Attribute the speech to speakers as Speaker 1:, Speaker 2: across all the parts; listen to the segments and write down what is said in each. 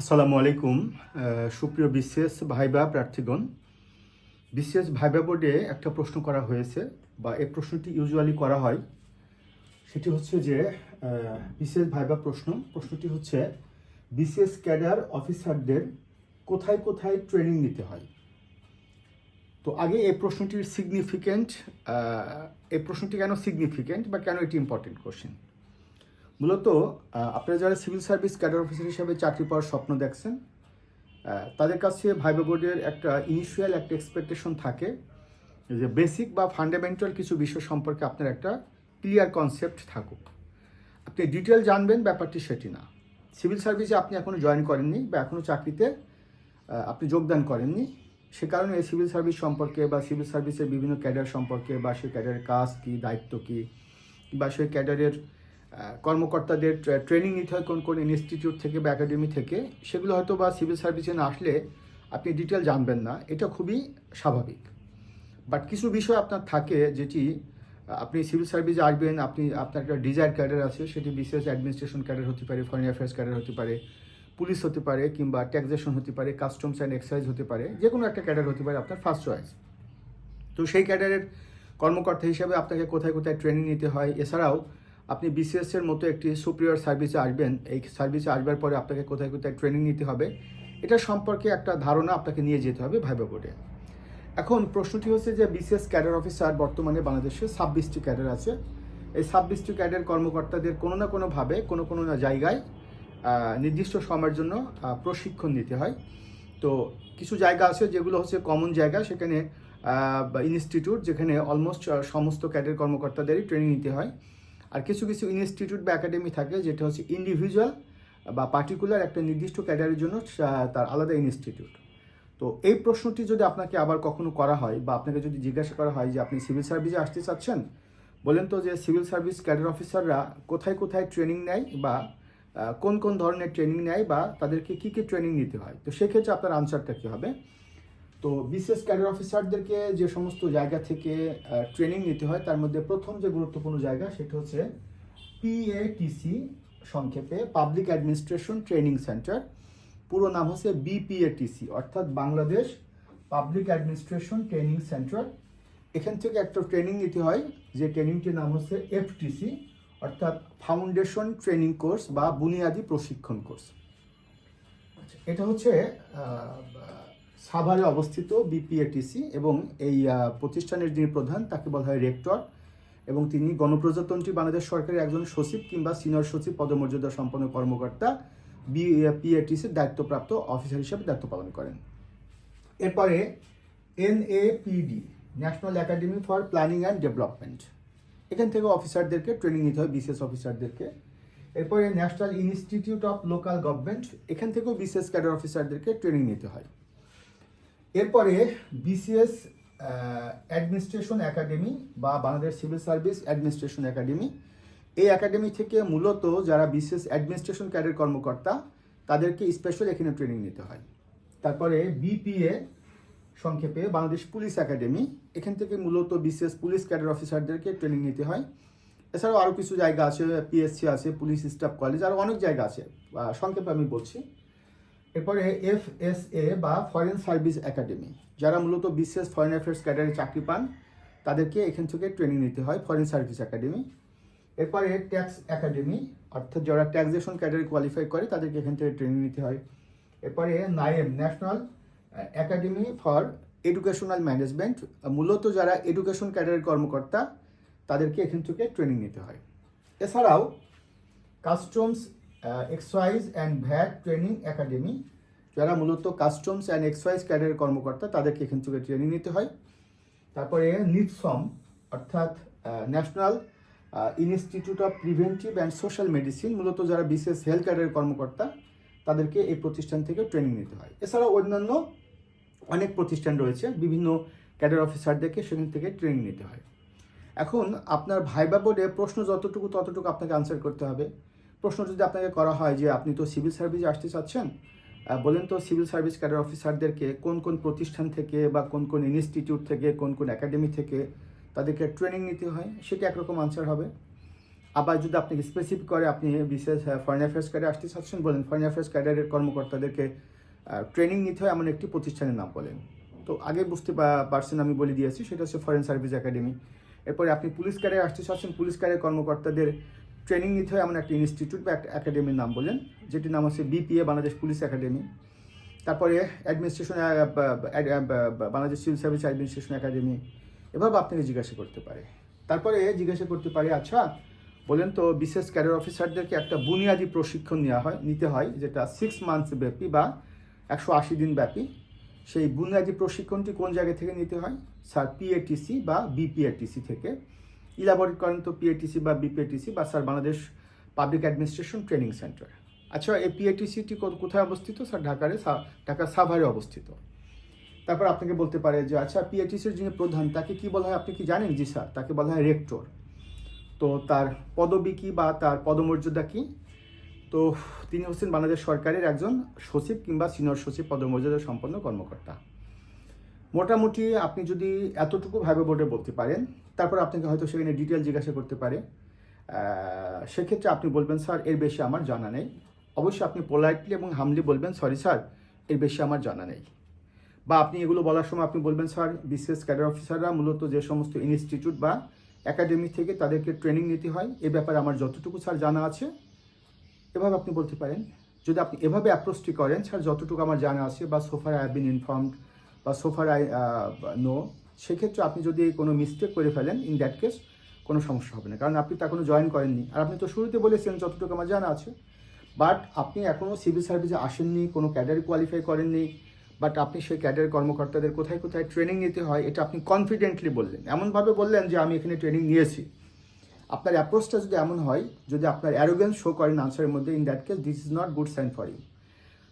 Speaker 1: আসসালামু আলাইকুম সুপ্রিয় বিসিএস ভাইবা প্রার্থীগণ। বিসিএস ভাইবা বোর্ডে একটা প্রশ্ন করা হয়েছে, বা এই প্রশ্নটি ইউজুয়ালি করা হয়। সেটি হচ্ছে যে বিসিএস ভাইবা প্রশ্ন। প্রশ্নটি হচ্ছে, বিসিএস ক্যাডার অফিসারদের কোথায় কোথায় ট্রেনিং নিতে হয়? তো আগে এই প্রশ্নটির সিগনিফিকেন্ট এই প্রশ্নটি কেন সিগনিফিকেন্ট বা কেন এটি ইম্পর্টেন্ট কোশ্চেন মূলত আপনারা যারা সিভিল সার্ভিস ক্যাডার অফিসার হিসাবে চাকরি পাওয়ার স্বপ্ন দেখছেন তাদের কাছে ভাইবা বোর্ডের একটা ইনিশিয়াল একটা এক্সপেকটেশন থাকে যে বেসিক বা ফান্ডামেন্টাল কিছু বিষয় সম্পর্কে আপনার একটা ক্লিয়ার কনসেপ্ট থাকুক। আপনি ডিটেল জানবেন, ব্যাপারটি সেটি না। সিভিল সার্ভিসে আপনি এখনও জয়েন করেননি বা এখনও চাকরিতে আপনি যোগদান করেননি। সে কারণে এই সিভিল সার্ভিস সম্পর্কে বা সিভিল সার্ভিসের বিভিন্ন ক্যাডার সম্পর্কে বা সেই ক্যাডারের কাজ কী, দায়িত্ব কী, বা সেই ক্যাডারের কর্মকর্তাদের ট্রেনিং নিতে হয় কোন কোন ইনস্টিটিউট থেকে বা একাডেমি থেকে, সেগুলো হয়তো বা সিভিল সার্ভিসে না আসলে আপনি ডিটেল জানবেন না, এটা খুবই স্বাভাবিক। বাট কিছু বিষয় আপনার থাকে যেটি আপনি সিভিল সার্ভিসে আসবেন, আপনি, আপনার একটা ডিজায়ার ক্যাডার আছে, সেটি বিসিএস অ্যাডমিনিস্ট্রেশন ক্যাডার হতে পারে ফরেন অ্যাফেয়ার্স ক্যাডার হতে পারে পুলিশ হতে পারে কিংবা ট্যাক্সেশন হতে পারে কাস্টমস অ্যান্ড এক্সাইজ হতে পারে যে কোনো একটা ক্যাডার হতে পারে আপনার ফার্স্ট চয়েস তো সেই ক্যাডারের কর্মকর্তা হিসাবে আপনাকে কোথায় কোথায় ট্রেনিং নিতে হয়, এছাড়াও আপনি বিসিএস এর মতো একটি সুপিরিয়র সার্ভিসে আসবেন, এই সার্ভিসে আসবার পরে আপনাকে কোথায় কোথায় ট্রেনিং নিতে হবে, এটা সম্পর্কে একটা ধারণা আপনাকে নিয়ে যেতে হবে ভাইবা বোর্ডে এখন প্রশ্নটি হচ্ছে যে বিসিএস ক্যাডার অফিসার বর্তমানে বাংলাদেশে ছাব্বিশটি ক্যাডার আছে। এই ছাব্বিশটি ক্যাডার কর্মকর্তাদের কোনো না কোনোভাবে কোনো কোনো না জায়গায় নির্দিষ্ট সময়ের জন্য প্রশিক্ষণ নিতে হয়। তো কিছু জায়গা আছে যেগুলো হচ্ছে কমন জায়গা, সেখানে ইনস্টিটিউট যেখানে অলমোস্ট সমস্ত ক্যাডার কর্মকর্তাদেরই ট্রেনিং নিতে হয়। আর কিছু কিছু ইনস্টিটিউট বা একাডেমি থাকে যেটা হচ্ছে ইন্ডিভিজুয়াল বা পার্টিকুলার একটা নির্দিষ্ট ক্যাডারের জন্য তার আলাদা ইনস্টিটিউট তো এই প্রশ্নটি যদি আপনাকে আবার কখনো করা হয় বা আপনাকে যদি জিজ্ঞাসা করা হয় যে আপনি সিভিল সার্ভিসে আসতে চাচ্ছেন, বলেন তো যে সিভিল সার্ভিস ক্যাডার অফিসাররা কোথায় কোথায় ট্রেনিং নেয় বা কোন কোন ধরনের ট্রেনিং নেয় বা তাদেরকে কী কী ট্রেনিং নিতে হয়? তো সেক্ষেত্রে আপনার আনসারটা কী হবে? তো বিশেষ ক্যাডার অফিসারদেরকে যে সমস্ত জায়গা থেকে ট্রেনিং নিতে হয় তার মধ্যে প্রথম যে গুরুত্বপূর্ণ জায়গা সেটা হচ্ছে পিএটিসি সংক্ষেপে পাবলিক অ্যাডমিনিস্ট্রেশন ট্রেনিং সেন্টার পুরো নাম হচ্ছে বিপিএটিসি অর্থাৎ Bangladesh public administration training centre এখান থেকে একটা ট্রেনিং নিতে হয় যে ট্রেনিংটির নাম হচ্ছে এফটিসি অর্থাৎ ফাউন্ডেশন ট্রেনিং কোর্স বা বুনিয়াদি প্রশিক্ষণ কোর্স আচ্ছা, এটা হচ্ছে সাভারে অবস্থিত বিপিএটিসি এবং এই প্রতিষ্ঠানের যিনি প্রধান, তাকে বলা হয় রেক্টর এবং তিনি গণপ্রজাতন্ত্রী বাংলাদেশ সরকারের একজন সচিব কিংবা সিনিয়র সচিব পদমর্যাদা সম্পন্ন কর্মকর্তা বিপিএটিসির দায়িত্বপ্রাপ্ত অফিসার হিসেবে দায়িত্ব পালন করেন। এরপরে NAPD national academy for planning and development এখান থেকে অফিসারদেরকে, ট্রেনিং নিতে হয় বিসিএস অফিসারদেরকে। এরপরে national institute of local government এখান থেকেও বিসিএস ক্যাডার অফিসারদেরকে ট্রেনিং নিতে হয়। এরপরে বিসিএস অ্যাডমিনিস্ট্রেশন একাডেমি বা Bangladesh civil service administration academy. এই একাডেমি থেকে মূলত যারা বিসিএস অ্যাডমিনিস্ট্রেশন ক্যাডের কর্মকর্তা, তাদেরকে স্পেশাল এখানে ট্রেনিং নিতে হয়। তারপরে বিপিএ সংক্ষেপে বাংলাদেশ পুলিশ একাডেমি। এখান থেকে মূলত বিসিএস পুলিশ ক্যাডার অফিসারদেরকে ট্রেনিং নিতে হয়। এছাড়াও আরও কিছু জায়গা আছে পিএসসি আছে, পুলিশ স্টাফ কলেজ আরও অনেক জায়গা আছে। সংক্ষেপে আমি বলছি। এরপরে এফ এস এ বা ফরেন সার্ভিস একাডেমি যারা মূলত বিশেষ ফরেন অ্যাফেয়ার্স ক্যাডারে চাকরি পান, তাদেরকে এখান থেকে ট্রেনিং নিতে হয় ফরেন সার্ভিস একাডেমি এরপরে ট্যাক্স একাডেমি অর্থাৎ যারা ট্যাক্সেশন ক্যাডারে কোয়ালিফাই করে, তাদেরকে এখান থেকে ট্রেনিং নিতে হয়। এরপরে NAEM national academy for educational management মূলত যারা এডুকেশন ক্যাডারের কর্মকর্তা, তাদেরকে এখান থেকে ট্রেনিং নিতে হয়। এছাড়াও customs excise and VAT training academy. যারা মূলত কাস্টমস অ্যান্ড এক্সাইজ ক্যাডারের কর্মকর্তা, তাদেরকে এখান থেকে ট্রেনিং নিতে হয়। তারপরে নিটসম, অর্থাৎ national institute of preventive and social medicine মূলত যারা বিশেষ হেলথ ক্যাডারের কর্মকর্তা, তাদেরকে এই প্রতিষ্ঠান থেকে ট্রেনিং নিতে হয়। এছাড়াও অন্যান্য অনেক প্রতিষ্ঠান রয়েছে, বিভিন্ন ক্যাডার অফিসারদেরকে সেখান থেকে ট্রেনিং নিতে হয়। এখন আপনার ভাইবা বোর্ডে প্রশ্ন যতটুকু ততটুকু আপনাকে আনসার করতে হবে। প্রশ্ন যদি আপনাকে করা হয় যে আপনি তো সিভিল সার্ভিসে আসতে চাচ্ছেন বলেন তো সিভিল সার্ভিস ক্যাডার অফিসারদেরকে কোন কোন প্রতিষ্ঠান থেকে বা কোন কোন ইনস্টিটিউট থেকে, কোন কোন একাডেমি থেকে তাদেরকে ট্রেনিং নিতে হয়, সেটা একরকম আনসার হবে। আবার যদি আপনি স্পেসিফিক করে আপনি বিশেষ ফরেন অ্যাফেয়ার্স ক্যাডার আসতে চাচ্ছেন, বলেন ফরেন অ্যাফেয়ার্স ক্যাডারের কর্মকর্তাদেরকে ট্রেনিং নিতে হয় এমন একটি প্রতিষ্ঠানের নাম বলেন। তো আগে বুঝতে পারছেন আমি বলে দিয়েছি, সেটা হচ্ছে ফরেন সার্ভিস একাডেমি এরপরে আপনি পুলিশ ক্যাডারে আসতে চাচ্ছেন, পুলিশ ক্যাডারের কর্মকর্তাদের ট্রেনিং নিতে হয় এমন একটা ইনস্টিটিউট বা একটা একাডেমির নাম বললেন, যেটির নাম হচ্ছে বিপিএ, বাংলাদেশ পুলিশ একাডেমি। তারপরে administration Bangladesh civil service administration academy. এভাবে আপনাকে জিজ্ঞাসা করতে পারে। তারপরে জিজ্ঞাসা করতে পারে আচ্ছা বলেন তো, বিশেষ ক্যাডার অফিসারদেরকে একটা বুনিয়াদী প্রশিক্ষণ নেওয়া হয়, নিতে হয়, যেটা সিক্স মান্থস ব্যাপী বা একশো আশি দিন ব্যাপী। সেই বুনিয়াদী প্রশিক্ষণটি কোন জায়গা থেকে নিতে হয়? স্যার পিএটিসি বা বিপিএটিসি থেকে। ইলাবোরেট করেন তো পিএটিসি বা বিপিএটিসি বা sir Bangladesh public administration training centre. আচ্ছা এই পিএটিসিটি কোথায় অবস্থিত? স্যার, ঢাকারে ঢাকার সাভারে অবস্থিত। তারপর আপনাকে বলতে পারে যে আচ্ছা পিএটিসির যিনি প্রধান, তাকে কি বলা হয়? আপনি কি জানেন? জি, স্যার, তাকে বলা হয় রেক্টর। তো তার পদবী কী বা তার পদমর্যাদা কী? তো তিনি হচ্ছেন বাংলাদেশ সরকারের একজন সচিব কিংবা সিনিয়র সচিব, পদমর্যাদা সম্পন্ন কর্মকর্তা। মোটামুটি আপনি যদি এতটুকু ভাবে বলতে পারেন তারপর আপনাকে হয়তো সেখানে ডিটেল জিজ্ঞাসা করতে পারে। সেক্ষেত্রে আপনি বলবেন, স্যার, এর বেশি আমার জানা নেই। অবশ্যই আপনি পোলাইটলি এবং হামলি বলবেন সরি স্যার, এর বেশি আমার জানা নেই। বা আপনি এগুলো বলার সময় আপনি বলবেন, স্যার বিশেষ ক্যাডার অফিসাররা মূলত যে সমস্ত ইনস্টিটিউট বা একাডেমি থেকে তাদেরকে ট্রেনিং নিতে হয়, এ ব্যাপারে আমার যতটুকু, স্যার, জানা আছে। এভাবে আপনি বলতে পারেন। যদি আপনি এভাবে অ্যাপ্রোচটি করেন, স্যার, যতটুকু আমার জানা আছে বা সোফার আই হ্যাভ বিন ইনফর্মড বা সোফার আই নো সেক্ষেত্রে আপনি যদি কোনো মিস্টেক করে ফেলেন ইন দ্যাট কেস কোনো সমস্যা হবে না। কারণ আপনি তা কোনো জয়েন করেননি। আর আপনি তো শুরুতে বলেছিলেন, যতটুকু আমার জানা আছে। বাট আপনি এখনও সিভিল সার্ভিসে আসেননি, কোনো ক্যাডারে কোয়ালিফাই করেননি। বাট আপনি সেই ক্যাডার কর্মকর্তাদের কোথায় কোথায় ট্রেনিং নিতে হয়, এটা আপনি কনফিডেন্টলি বললেন। এমনভাবে বললেন যে, আমি এখানে ট্রেনিং নিয়েছি। আপনার অ্যাপ্রোচটা যদি এমন হয়, যদি আপনার অ্যারোগেন্স শো করেন আনসারের মধ্যে in that case this is not good sign for you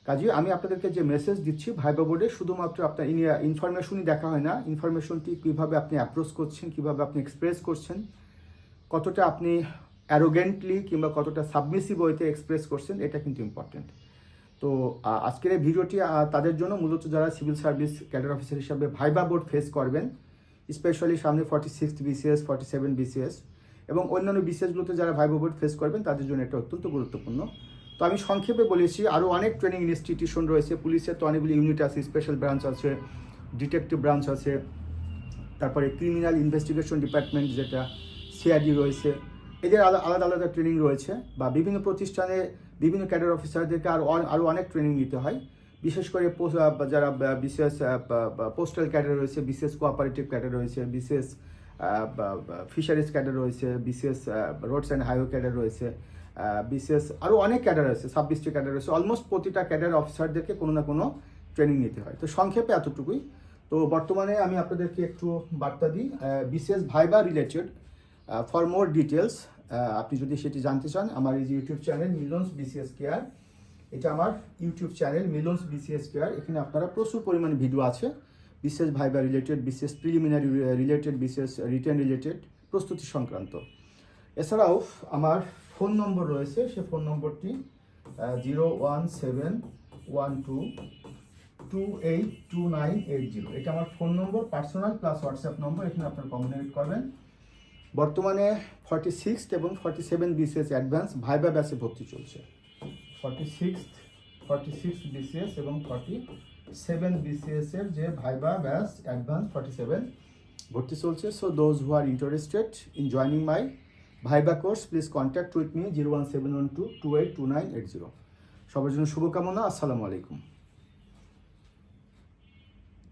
Speaker 1: কাজে আমি আপনাদেরকে যে মেসেজ দিচ্ছি ভাইবা বোর্ডে শুধুমাত্র আপনার ইনফরমেশনই দেখা হয় না। ইনফরমেশনটি কীভাবে আপনি অ্যাপ্রোচ করছেন, কীভাবে আপনি এক্সপ্রেস করছেন, কতটা আপনি অ্যারোগেন্টলি কিংবা কতটা সাবমিসিভ ওয়েতে এক্সপ্রেস করছেন, এটা কিন্তু ইম্পর্টেন্ট তো আজকের এই ভিডিওটি তাদের জন্য মূলত যারা সিভিল সার্ভিস ক্যাডার অফিসার হিসাবে ভাইবা বোর্ড ফেস করবেন স্পেশালি সামনে forty six BCS forty seven BCS এবং অন্যান্য বিসিএসগুলোতে যারা ভাইবা বোর্ড ফেস করবেন, তাদের জন্য এটা অত্যন্ত গুরুত্বপূর্ণ। তো আমি সংক্ষেপে বলেছি আরও অনেক ট্রেনিং ইনস্টিটিউশন রয়েছে, পুলিশের তো অনেকগুলি ইউনিট আছে স্পেশাল ব্রাঞ্চ আছে ডিটেকটিভ ব্রাঞ্চ আছে, তারপরে ক্রিমিনাল ইনভেস্টিগেশন ডিপার্টমেন্ট যেটা সিআইডি রয়েছে, এদের আলাদা আলাদা আলাদা ট্রেনিং রয়েছে, বা বিভিন্ন প্রতিষ্ঠানে বিভিন্ন ক্যাডার অফিসারদেরকে আরও আরও অনেক ট্রেনিং নিতে হয়, বিশেষ করে যারা বিশেষ পোস্টাল ক্যাডার রয়েছে, বিশেষ কোঅপারেটিভ ক্যাডার রয়েছে, বিশেষ ফিশারিজ ক্যাডার রয়েছে বিশেষ রোডস অ্যান্ড হাইওয়ে ক্যাডার রয়েছে বিশেষ আরও অনেক ক্যাডার আছে ডিস্ট্রিক্ট ক্যাডার রয়েছে। অলমোস্ট প্রতিটা ক্যাডার অফিসারদেরকে কোনো না কোনো ট্রেনিং নিতে হয়। তো সংক্ষেপে এতটুকুই। তো বর্তমানে আমি আপনাদেরকে একটু বার্তা দিই। বিশেষ viva related for more details আপনি যদি সেটি জানতে চান, আমার এই যে YouTube channel Milon's BCS care এটা আমার YouTube channel Milon's BCS care এখানে আপনারা প্রচুর পরিমাণে ভিডিও আছে। বিশেষ ভাইবা রিলেটেড বিশেষ প্রিলিমিনারি রিলেটেড বিশেষ রিটার্ন রিলেটেড প্রস্তুতি সংক্রান্ত। এছাড়াও আমার ফোন নম্বর রয়েছে, সে ফোন নম্বরটি zero one seven one two two eight two nine eight zero এটা আমার phone number personal plus WhatsApp number এখানে আপনারা কমিউনিকেট করবেন। বর্তমানে ফর্টি সিক্স এবং forty seven BCS advance viva ব্যাচে ভর্তি চলছে। Forty six forty six BCS এবং ফর্টি সেভেন বিসিএস এর যে viva batch advance forty seven ভর্তি চলছে। So those who are interested in joining my viva course please contact with me zero one seven one two two eight two nine eight zero সবার জন্য শুভকামনা। আসসালামু আলাইকুম।